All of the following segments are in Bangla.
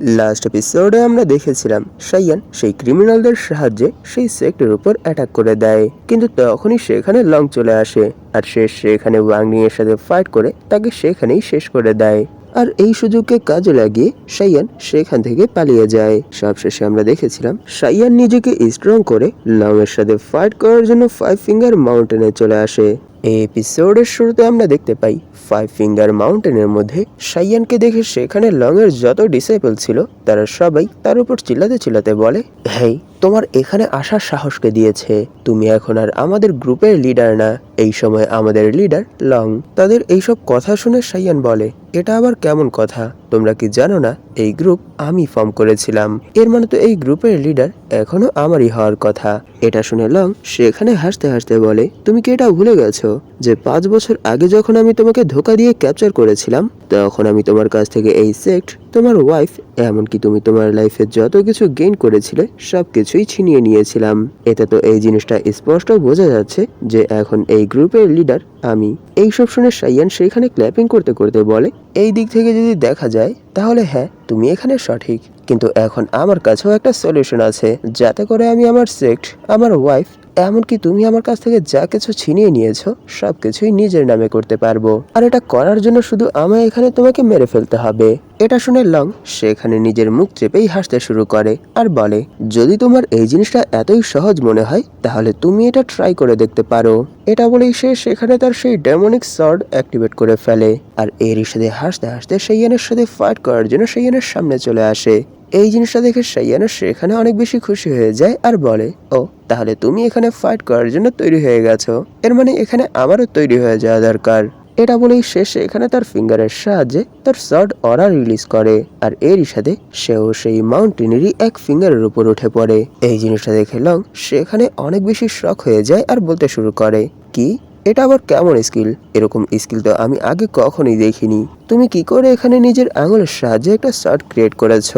লাস্ট এপিসোডে আমরা দেখেছিলাম, সাইয়ান সেই ক্রিমিনালদের সাহায্যে সেই সেক্টর উপর অ্যাটাক করে দেয়। কিন্তু তখনই সেখানে লং চলে আসে, আর সে সেখানে ওয়াংনিং এর সাথে ফাইট করে তাকে সেখানেই শেষ করে দেয়। আর এই সুযোগকে কাজে লাগিয়ে সাইয়ান সেখান থেকে পালিয়ে যায়। সবশেষে আমরা দেখেছিলাম, সাইয়ান নিজেকে স্ট্রং করে লং এর সাথে ফাইট করার জন্য ফাইভ ফিঙ্গার মাউন্টেনে চলে আসে। এই এপিসোডের শুরুতে আমরা দেখতে পাই ফাইভ ফিঙ্গার মাউন্টেনের মধ্যে সাইয়ানকে দেখে সেখানে লংয়ের যত ডিসেবল ছিল, তারা সবাই তার উপর চিল্লাতে চিল্লাতে বলে, হেই তোমার এখানে আসার সাহসকে দিয়েছে। তুমি এখন আর আমাদের গ্রুপের লিডার না। এই সময় আমাদের লিডার লং। তাদের এইসব কথা শুনে সাইয়ান বলে, এটা আবার কেমন কথা? তোমরা কি জানো না, এই গ্রুপ আমি ফর্ম করেছিলাম। এর মানে তো এই গ্রুপের লিডার এখনও আমারই হওয়ার কথা। এটা শুনে লং সেখানে হাসতে হাসতে বলে, তুমি কি এটা ভুলে গেছো যে পাঁচ বছর আগে যখন আমি তোমাকে ধোকা দিয়ে ক্যাপচার করেছিলাম, তখন আমি তোমার কাছ থেকে এই সেক্ট তোমার ওয়াইফ এমনকি তুমি তোমার লাইফে যত কিছু গেইন করেছিলে সব কিছুই ছিনিয়ে নিয়েছিলাম। এতে তো এই জিনিসটা স্পষ্ট বোঝা যাচ্ছে যে এখন এই গ্রুপের লিডার আমি। এইসব শুনে সাইয়ান সেখানে ক্ল্যাপিং করতে করতে বলে, এই দিক থেকে যদি দেখা যায়, তাহলে হ্যাঁ তুমি এখানে সঠিক। কিন্তু এখন আমার কাছেও একটা সলিউশন আছে। যাতে করে আমি আমার সেক্ট আমার ওয়াইফ এমনকি তুমি আমার কাছ থেকে যা কিছু ছিনিয়ে নিয়েছো সব কিছুই নিজের নামে করতে পারব। আর এটা করার জন্য শুধু আমায় এখানে তোমাকে মেরে ফেলতে হবে। এটা শুনে লং সেখানে নিজের মুখ চেপেই হাসতে শুরু করে আর বলে, যদি তোমার এই জিনিসটা এতই সহজ মনে হয়, তাহলে তুমি এটা ট্রাই করে দেখতে পারো। এটা বলেই সে সেখানে তার সেই ডেমনিক সর্ড অ্যাক্টিভেট করে ফেলে। আর এরই সাথে হাসতে হাসতে সেইয়ানের সাথে ফাইট করার জন্য সেইয়ানের সামনে চলে আসে। এই জিনিসটা দেখে সাইয়ানা সেখানে অনেক বেশি খুশি হয়ে যায় আর বলে, ও, তাহলে তুমি এখানে ফাইট করার জন্য তৈরি হয়ে গেছো। এর মানে এখানে আমারও তৈরি হয়ে যাওয়া দরকার। এটা বলেই সে সেখানে তার ফিঙ্গারের সাহায্যে তার শর্ট অরা রিলিজ করে আর এরই সাথে সেও সেই মাউন্টেনেরই এক ফিঙ্গারের উপর উঠে পড়ে। এই জিনিসটা দেখে লং সেখানে অনেক বেশি শখ হয়ে যায় আর বলতে শুরু করে, কি? এটা আবার কেমন স্কিল এরকম স্কিল তো আমি আগে কখনোই দেখিনি। তুমি কি করে এখানে নিজের আঙুলের সাহায্যে একটা শর্ট ক্রিয়েট করেছ?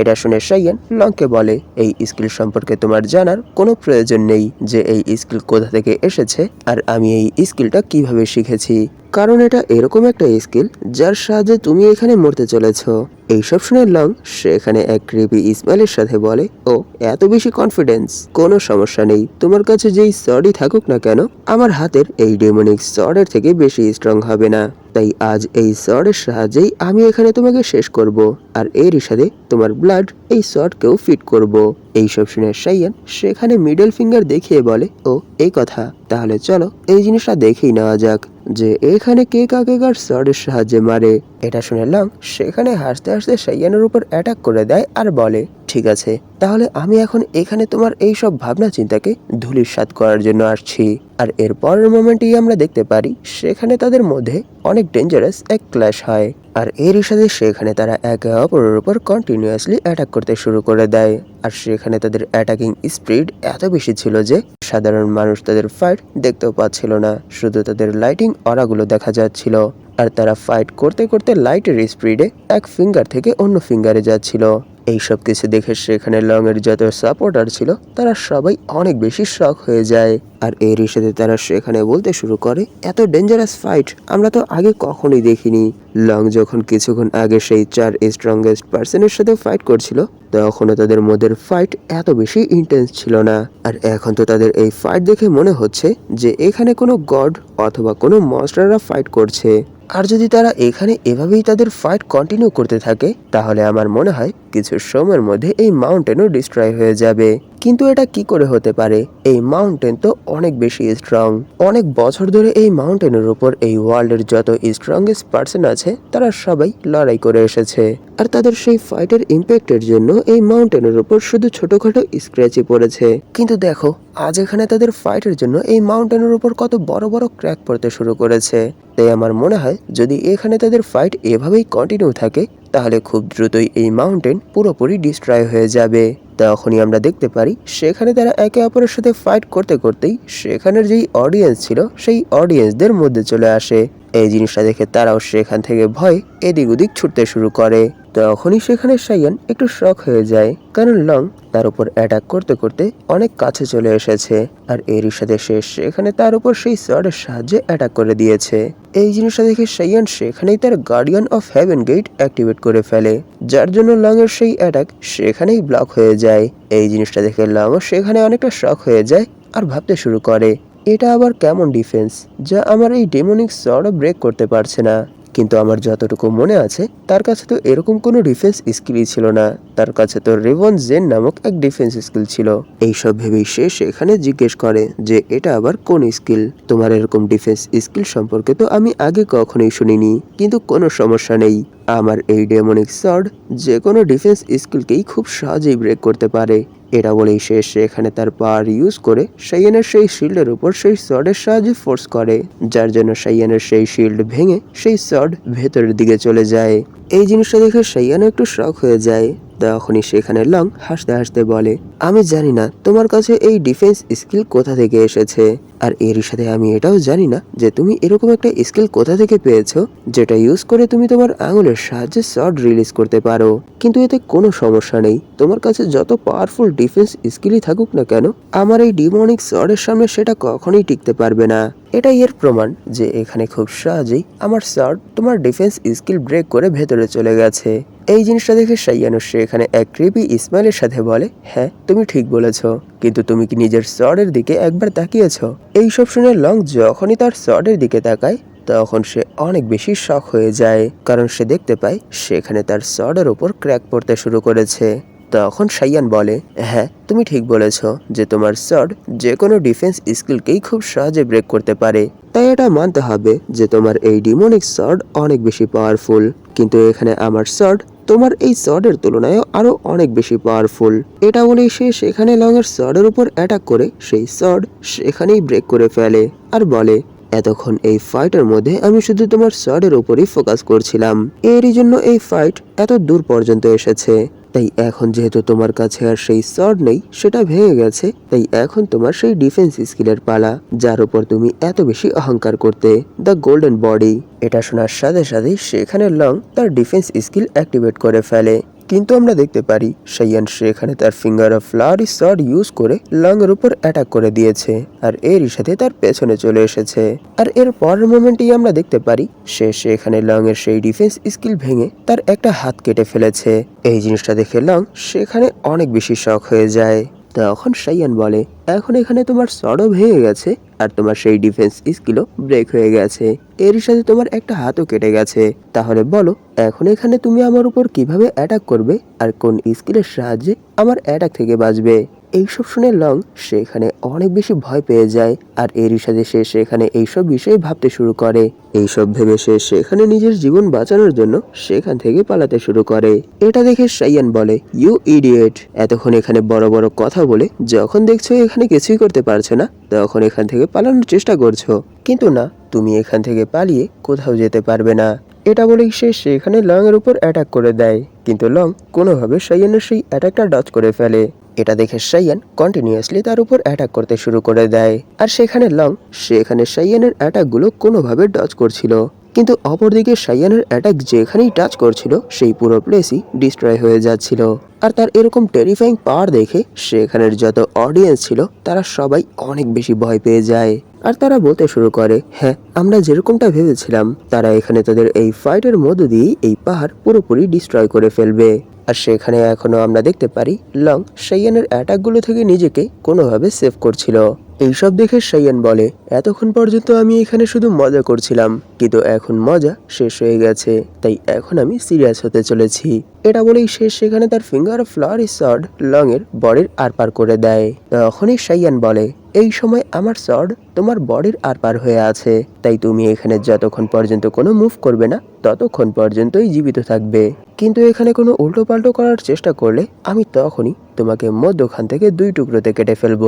এটা শুনে সাইয়ান লংকে বলে, এই স্কিল সম্পর্কে তোমার জানার কোনো প্রয়োজন নেই যে এই স্কিল কোথা থেকে এসেছে আর আমি এই স্কিলটা কীভাবে শিখেছি? কারণ এটা এরকম একটা স্কিল যার সাহায্যে তুমি এখানে মরতে চলেছ। এইসব শুনে লং সেখানে এক ক্রিপি ইসমাইলের সাথে বলে, ও, এত বেশি কনফিডেন্স কোনো সমস্যা নেই। তোমার কাছে যেই সডই থাকুক না কেন, আমার হাতের এই ডেমনিক সর্ডের থেকে বেশি স্ট্রং হবে না। তাই আজ এই সর্ডের সাহায্যেই আমি এখানে তোমাকে শেষ করব, আর এরই সাথে তোমার ব্লাড এই সর্ডকেও ফিট করব। এইসব শুনে সাইয়ান সেখানে মিডল ফিঙ্গার দেখিয়ে বলে, ও, এই কথা। তাহলে চলো, এই জিনিসটা দেখেই নেওয়া যাক। যে এখানে কে কাকে কার সরের সাহায্যে মারে? এটা শুনে লং সেখানে হাসতে হাসতে সাইয়ানের উপর অ্যাটাক করে দেয় আর বলে, ঠিক আছে, তাহলে আমি এখন এখানে তোমার এই সব ভাবনা চিন্তাকে ধুলির সাত করার জন্য আসছি। আর এর পরের মোমেন্টেই আমরা দেখতে পারি, সেখানে তাদের মধ্যে অনেক ডেঞ্জারাস এক ক্ল্যাশ হয়। আর এর সাথে সেখানে তারা একে অপরের উপর কন্টিনিউয়াসলি অ্যাটাক করতে শুরু করে দেয়। আর সেখানে তাদের অ্যাটাকিং স্পিড এত বেশি ছিল যে সাধারণ মানুষ তাদের ফাইট দেখতেও পাচ্ছিল না। শুধু তাদের লাইটিং অরাগুলো দেখা যাচ্ছিল। আর তারা ফাইট করতে করতে লাইটের স্পিডে এক ফিঙ্গার থেকে অন্য ফিঙ্গারে যাচ্ছিল। এই সব কিছু দেখে সেখানে লং এর যত সাপোর্টার ছিল, তারা সবাই অনেক বেশি শখ হয়ে যায়। আর এরই সাথে তারা সেখানে বলতে শুরু করে, এত ডেঞ্জারাস ফাইট আমরা তো আগে কখনোই দেখিনি। লং যখন কিছুক্ষণ আগে সেই চার স্ট্রংগেস্ট পার্সনের সাথে ফাইট করছিল, তখনও তাদের মধ্যে ফাইট এত বেশি ইন্টেন্স ছিল না। আর এখন তো তাদের এই ফাইট দেখে মনে হচ্ছে যে এখানে কোনো গড অথবা কোনো মনস্টাররা ফাইট করছে। আর যদি তারা এখানে এভাবেই তাদের ফাইট কন্টিনিউ করতে থাকে, তাহলে আমার মনে হয় কিছু সময়ের মধ্যে এই মাউন্টেনও ডিস্ট্রয় হয়ে যাবে। কিন্তু এটা কি করে হতে পারে? এই মাউন্টেন তো অনেক বেশি স্ট্রং অনেক বছর ধরে এই মাউন্টেনের উপর এই ওয়ার্ল্ডের যত স্ট্রংগেস্ট পার্সন আছে, তারা সবাই লড়াই করে এসেছে। আর তাদের সেই ফাইটের ইম্প্যাক্টের জন্য এই মাউন্টেনের উপর শুধু ছোটখাটো স্ক্র্যাচই পড়েছে। কিন্তু দেখো, আজ এখানে তাদের ফাইটের জন্য এই মাউন্টেনের উপর কত বড় বড় ক্র্যাক পড়তে শুরু করেছে। তাই আমার মনে হয়, যদি এখানে তাদের ফাইট এভাবেই কন্টিনিউ থাকে তাহলে খুব দ্রুতই এই মাউন্টেন পুরোপুরি ডিস্ট্রয় হয়ে যাবে। তখনই আমরা দেখতে পারি, সেখানে তারা একে অপরের সাথে ফাইট করতে করতেই সেখানের যেই অডিয়েন্স ছিল, সেই অডিয়েন্সদের মধ্যে চলে আসে। এই জিনিসটা দেখে তারাও সেখান থেকে ভয় এদিক ওদিক ছুটতে শুরু করে। তখনই সেখানে সাইয়ান একটু শখ হয়ে যায়, কারণ লং তার উপর অ্যাটাক করতে করতে অনেক কাছে চলে এসেছে, আর এরই সাথে সে সেখানে তার উপর সেই সর্ডের সাহায্যে অ্যাটাক করে দিয়েছে। এই জিনিসটা দেখে সাইয়ান সেখানেই তার guardian of heaven gate activate করে ফেলে, যার জন্য লংয়ের সেই অ্যাটাক সেখানেই ব্লক হয়ে যায়। এই জিনিসটা দেখে লংও সেখানে অনেকটা শখ হয়ে যায় আর ভাবতে শুরু করে। এটা আবার কেমন ডিফেন্স, যা আমার এই ডেমনিক সর্ডও ব্রেক করতে পারছে না। কিন্তু আমার যতটুকু মনে আছে, তার কাছে তো এরকম কোনো ডিফেন্স স্কিলই ছিল না। তার কাছে তো রেভন জেন নামক এক ডিফেন্স স্কিল ছিল। এইসব ভেবেই সে সেখানে জিজ্ঞেস করে যে, এটা আবার কোন স্কিল তোমার এরকম ডিফেন্স স্কিল সম্পর্কে তো আমি আগে কখনোই শুনিনি, কিন্তু কোনো সমস্যা নেই। আমার এই ডেমনিক সর্ড যে কোনো ডিফেন্স স্কিলকেই খুব সহজেই ব্রেক করতে পারে। এটা বলেই সে সেখানে তার পাওয়ার ইউজ করে সাইয়ানের সেই শিল্ডের উপর সেই সর্ডের সাহায্যে ফোর্স করে, যার জন্য সাইয়ানের সেই শিল্ড ভেঙে সেই সর্ড ভেতরের দিকে চলে যায়। এই জিনিসটা দেখে সাইয়ানও একটু শখ হয়ে যায়। তখনই সেখানে লং হাসতে হাসতে বলে, আমি জানি না, তোমার কাছে এই ডিফেন্স স্কিল কোথা থেকে এসেছে? আর এরই সাথে আমি এটাও জানি না যে তুমি এরকম একটা স্কিল কোথা থেকে পেয়েছ, যেটা ইউজ করে তুমি তোমার আঙুলের সাহায্যে শট রিলিজ করতে পারো। কিন্তু এতে কোনো সমস্যা নেই। তোমার কাছে যত পাওয়ারফুল ডিফেন্স স্কিলই থাকুক না কেন, আমার এই ডিমনিক শটের সামনে সেটা কখনোই টিকতে পারবে না। এটাই এর প্রমাণ যে এখানে খুব সহজেই আমার শট তোমার ডিফেন্স স্কিল ব্রেক করে ভেতরে চলে গেছে। এই জিনিসটা দেখে সাইয়ানো এখানে এক ক্রিপি ইসমাইলের সাথে বলে হ্যাঁ তুমি ঠিক বলেছ, কিন্তু তুমি কি নিজের শটের দিকে একবার তাকিয়েছ? এই সব শুনে লং যখনই তার শটের দিকে তাকায়, তখন সে অনেক বেশি শখ হয়ে যায়, কারণ সে দেখতে পায়, সেখানে তার শটের ওপর ক্র্যাক পড়তে শুরু করেছে। তখন সাইয়ান বলে হ্যাঁ তুমি ঠিক বলেছ যে তোমার শট যে কোনো ডিফেন্স স্কিলকেই খুব সহজে ব্রেক করতে পারে। তাই এটা মানতে হবে যে তোমার এই ডিমোনিক শট অনেক বেশি পাওয়ারফুল কিন্তু এখানে আমার শট তোমার এই শটের তুলনায় আরও অনেক বেশি পাওয়ারফুল এটা বলেই সে সেখানে লংয়ের শটের উপর অ্যাটাক করে, সেই শট সেখানেই ব্রেক করে ফেলে। আর বলে এতক্ষণ এই ফাইটের মধ্যে আমি শুধু তোমার শটের উপরই ফোকাস করছিলাম। এরই জন্য এই ফাইট এত দূর পর্যন্ত এসেছে। তাই এখন যেহেতু তোমার কাছে আর সেই শর্ট নেই, সেটা ভেঙে গেছে, তাই এখন তোমার সেই ডিফেন্স স্কিলের পালা, যার উপর তুমি এত বেশি অহংকার করতে দ্য গোল্ডেন বডি এটা শোনার সাথে সাথে সেখানে লং তার ডিফেন্স স্কিল অ্যাক্টিভেট করে ফেলে। কিন্তু আমরা দেখতে পারি সাইয়ান সেখানে তার finger of flowery shot use করে এর উপর অ্যাটাক করে দিয়েছে আর এরই সাথে তার পেছনে চলে এসেছে। আর এর পরের মোমেন্টেই আমরা দেখতে পারি সে সেখানে এর সেই ডিফেন্স স্কিল ভেঙে তার একটা হাত কেটে ফেলেছে। এই জিনিসটা দেখে লং সেখানে অনেক বেশি শখ হয়ে যায়। তখন সাইয়ান বলে, এখন এখানে তোমার সরব হয়ে গেছে আর তোমার সেই ডিফেন্স স্কিলও ব্রেক হয়ে গেছে। এর সাথে তোমার একটা হাতও কেটে গেছে। তাহলে বলো, এখন এখানে তুমি আমার উপর কীভাবে অ্যাটাক করবে আর কোন স্কিলের সাহায্যে আমার অ্যাটাক থেকে বাঁচবে? এইসব শুনে লং সেখানে অনেক বেশি ভয় পেয়ে যায় আর এরই সাথে সে সেখানে এইসব বিষয়ে ভাবতে শুরু করে। এইসব ভেবে সে সেখানে নিজের জীবন বাঁচানোর জন্য সেখান থেকে পালাতে শুরু করে। এটা দেখে সাইয়ান বলে ইউ ইডিয়েট এতক্ষণ এখানে বড় বড় কথা বলে যখন দেখছ এখানে কিছুই করতে পারছ না, তখন এখান থেকে পালানোর চেষ্টা করছ। কিন্তু না, তুমি এখান থেকে পালিয়ে কোথাও যেতে পারবে না। এটা বলেই সে সেখানে লং এর উপর অ্যাটাক করে দেয়। কিন্তু লং কোনোভাবে সাইয়ানের সেই অ্যাটাকটা ডচ করে ফেলে। এটা দেখে সাইয়ান কন্টিনিউয়াসলি তার উপর অ্যাটাক করতে শুরু করে দেয়। আর সেখানে লং, সেখানে সাইয়ানের অ্যাটাকগুলো কোনোভাবে ডচ করছিল। কিন্তু অপরদিকে সাইয়ানের অ্যাটাক যেখানেই টাচ করছিল, সেই পুরো প্লেসই ডিস্ট্রয় হয়ে যাচ্ছিল। আর তার এরকম টেরিফাইং পাওয়ার দেখে সেখানের যত অডিয়েন্স ছিল, তারা সবাই অনেক বেশি ভয় পেয়ে যায়। আর তারা বলতে শুরু করে হ্যাঁ আমরা যেরকমটা ভেবেছিলাম, তারা এখানে তাদের এই ফাইটের মধ্য দিয়ে এই পাহাড় পুরোপুরি ডিস্ট্রয় করে ফেলবে। আর সেখানে এখনও আমরা দেখতে পারি লং সাইয়ানের অ্যাটাকগুলো থেকে নিজেকে কোনোভাবে সেভ করছিল। এইসব দেখে সাইয়ান বলে, এতক্ষণ পর্যন্ত আমি এখানে শুধু মজা করছিলাম, কিন্তু এখন মজা শেষ হয়ে গেছে, তাই এখন আমি সিরিয়াস হতে চলেছি। এটা বলেই সে সেখানে তার ফিঙ্গার ফ্লাওয়ার এর বডির আরপার করে দেয়। তখনই সাইয়ান বলে, এই সময় আমার শট তোমার বডির আরপার হয়ে আছে, তাই তুমি এখানে যতক্ষণ পর্যন্ত কোনো মুভ করবে না, ততক্ষণ পর্যন্তই জীবিত থাকবে। কিন্তু এখানে কোনো উল্টো পাল্টো করার চেষ্টা করলে আমি তখনই তোমাকে মধ্যখান থেকে দুই টুকরোতে কেটে ফেলব।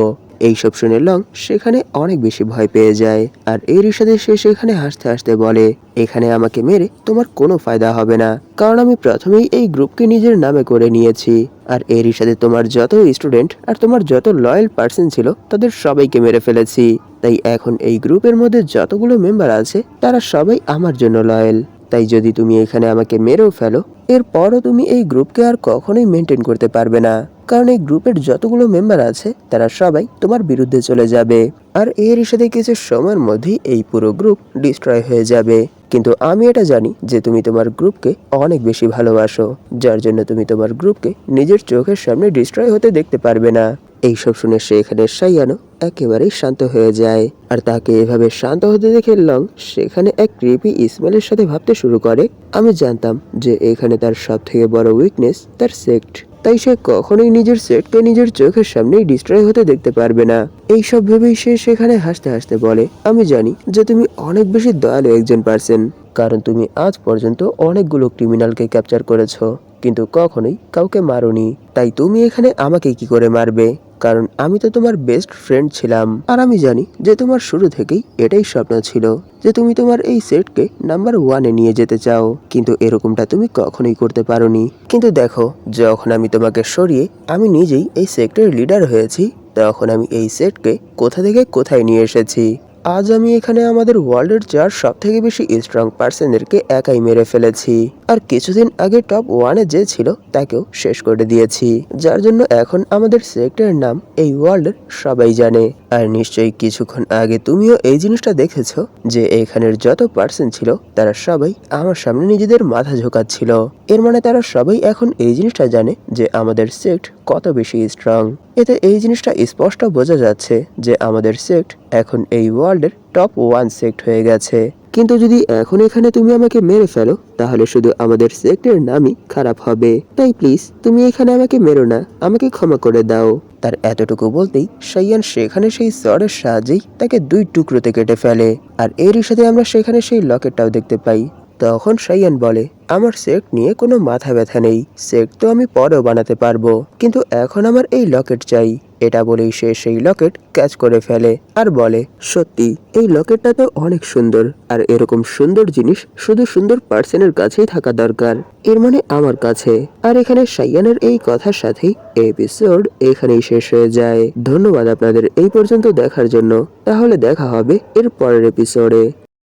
এইসব শুনে লং সেখানে অনেক বেশি ভয় পেয়ে যায়। আর এর সাথে সে সেখানে হাসতে হাসতে বলে, এখানে আমাকে মেরে তোমার কোনো ফায়দা হবে না। কারণ আমি প্রথমেই এই গ্রুপকে নিজের নামে করে নিয়েছি। আর এরই সাথে তোমার যত স্টুডেন্ট আর তোমার যত লয়াল পার্সন ছিল, তাদের সবাইকে মেরে ফেলেছি। তাই এখন এই গ্রুপের মধ্যে যতগুলো মেম্বার আছে, তারা সবাই আমার জন্য লয়াল। তাই যদি তুমি এখানে আমাকে মেরেও ফেলো, এরপরও তুমি এই গ্রুপকে আর কখনোই মেনটেন করতে পারবে না। কারণ এই গ্রুপের যতগুলো মেম্বার আছে, তারা সবাই তোমার বিরুদ্ধে চলে যাবে। আর এর সাথে কিছু সময়ের মধ্যেই এই পুরো গ্রুপ ডিস্ট্রয় হয়ে যাবে। কিন্তু আমি এটা জানি যে তুমি তোমার গ্রুপকে অনেক বেশি ভালোবাসো, যার জন্য তুমি তোমার গ্রুপকে নিজের চোখের সামনে ডিস্ট্রয় হতে দেখতে পারবে না। এইসব শুনে সে এখানে সাইয়ানো একেবারেই শান্ত হয়ে যায়। আর তাকে এভাবে শান্ত হতে দেখে লং সেখানে এক ক্রিপি ইসমাইলের সাথে ভাবতে শুরু করে। আমি জানতাম যে এখানে তার সব থেকে বড় উইকনেস তার সেক্ট তাই সে কখনোই নিজের সেটকে নিজের চোখের সামনেই ডিস্ট্রয় হতে দেখতে পারবে না। এই সব ভেবেই সে সেখানে হাসতে হাসতে বলে, আমি জানি যে তুমি অনেক বেশি দয়ালু একজন পার্সন কারণ তুমি আজ পর্যন্ত অনেকগুলো ক্রিমিনালকে ক্যাপচার করেছ, কিন্তু কখনোই কাউকে মারোনি। তাই তুমি এখানে আমাকে কি করে মারবে? কারণ আমি তো তোমার বেস্ট ফ্রেন্ড ছিলাম। আর আমি জানি যে তোমার শুরু থেকেই এটাই স্বপ্ন ছিল যে তুমি তোমার এই সেটকে নাম্বার ওয়ানে নিয়ে যেতে চাও। কিন্তু এরকমটা তুমি কখনোই করতে পারোনি। কিন্তু দেখো, যখন আমি তোমাকে সরিয়ে আমি নিজেই এই সেক্টরের লিডার হয়েছি, তখন আমি এই সেটকে কোথা থেকে কোথায় নিয়ে এসেছি? আজ আমি এখানে আমাদের ওয়ার্ল্ডের চার সব থেকে বেশি স্ট্রং পার্সনদেরকে একাই মেরে ফেলেছি। আর কিছুদিন আগে টপ ওয়ানে যে ছিল, তাকেও শেষ করে দিয়েছি। যার জন্য এখন আমাদের সেক্টরের নাম এই ওয়ার্ল্ডের সবাই জানে। আর নিশ্চয়ই কিছুক্ষণ আগে তুমিও এই জিনিসটা দেখেছ যে এখানের যত পার্সন ছিল, তারা সবাই আমার সামনে নিজেদের মাথা ঝোকাচ্ছিল। এর মানে তারা সবাই এখন এই জিনিসটা জানে যে আমাদের সেক্ট কত বেশি স্ট্রং এতে এই জিনিসটা স্পষ্ট বোঝা যাচ্ছে যে আমাদের সেক্ট এখন এই ওয়ার্ল্ডের টপ ওয়ান সেক্ট হয়ে গেছে। কিন্তু যদি এখন এখানে তুমি আমাকে মেরে ফেলো, তাহলে শুধু আমাদের সেক্টের নামই খারাপ হবে। তাই প্লিজ তুমি এখানে আমাকে মেরো না, আমাকে ক্ষমা করে দাও। তার এতটুকু বলতেই সাইয়ান সেখানে সেই সরের সাহায্যেই তাকে দুই টুকরোতে কেটে ফেলে। আর এরই সাথে আমরা সেখানে সেই লকেটটাও দেখতে পাই। তখন সাইয়ান বলে, আমার সেক্ট নিয়ে কোনো মাথা ব্যথা নেই, সেক্ট তো আমি পরেও বানাতে পারব। কিন্তু এখন আমার এই লকেট চাই। এটা বলেই সে সেই লকেট ক্যাচ করে ফেলে আর বলে, সত্যি, এই লকেটটা তো অনেক সুন্দর, আর এরকম সুন্দর জিনিস শুধু সুন্দর পার্সনের কাছেই থাকা দরকার। এর মানে আমার কাছে। আর এখানে সাইয়ানের এই কথার সাথেই এপিসোড এখানেই শেষ হয়ে যায়। ধন্যবাদ আপনাদের এই পর্যন্ত দেখার জন্য। তাহলে দেখা হবে এর পরের এপিসোডে।